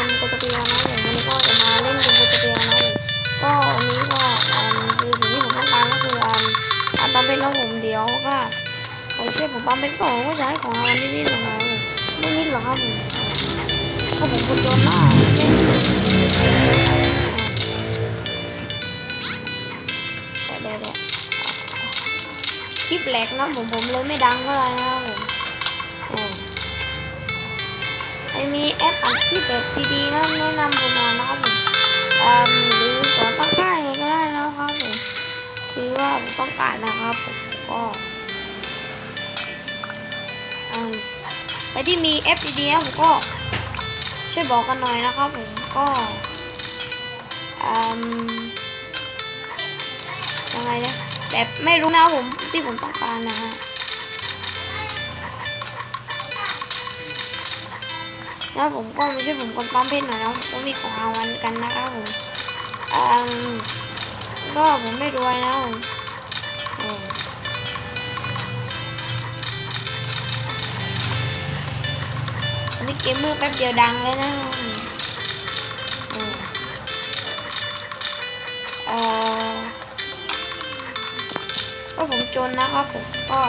มโปรตีนนะผมวันก็จะมาเล่นเกมโปรตีนนะผมก็อันนี้ก็อันคือสิ่งที่ผมต้องการก็คืออันปั๊มเป็นแล้วผมเดี๋ยวก็ผมช่วยผมปั๊มเป็นก่อนก็จะให้ของอันนิดๆหน่อยๆไม่นิดหรอกครับผมถ้าผมคนจนมากคลิปแหลกนะผมผมเลยไม่ดังก็ไรยนะครับ อ่าหรือสอนตั้งค่ายยังไงก็ได้นะครับผมคือว่าผมต้องการนะครับผมก็ไปที่มี F ดีๆนะผมก็ช่วยบอกกันหน่อยนะครับผมก็ยังไงเนี่ยแบบไม่รู้นะผมที่ผมต้องการนะฮะ แล้วผมก็ไม่ช่วยผมกดปั๊มเพชรหน่อยนะผมต้องมีของรางวัลกันนะครับผมอืมก็ผมไม่รวยนะผมนนี้เกมเมอร์แป๊บเดียวดังเลยนะเออก็ผมจนนะครับผมก็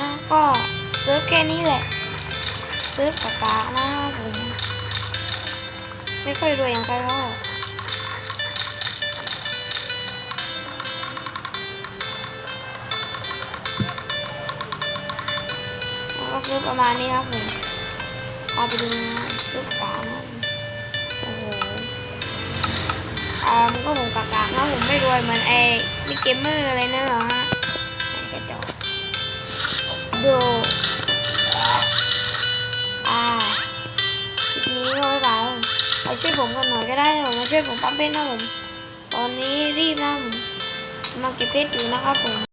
นะก็เซิร์ฟแค่นี้แหละ ซิร์ฟกากานะผมไม่ค่อยรวยอย่างใครหรอกก็คือประมาณนี้ครับผมเอาไปดูลูกกานะโอ้โหอ่ามันก็ผมกากานะผมไม่รวยเหมือนไอ้มิกเกมเมอร์อะไรนั่นหรอฮะไอกระจอกดู มาช่วยผมกันหน่อยก็ได้ผมมาช่วยผมปั๊มเพชรนะผม ตอนนี้รีบนะผมมาเก็บเพชรอยู่นะครับผม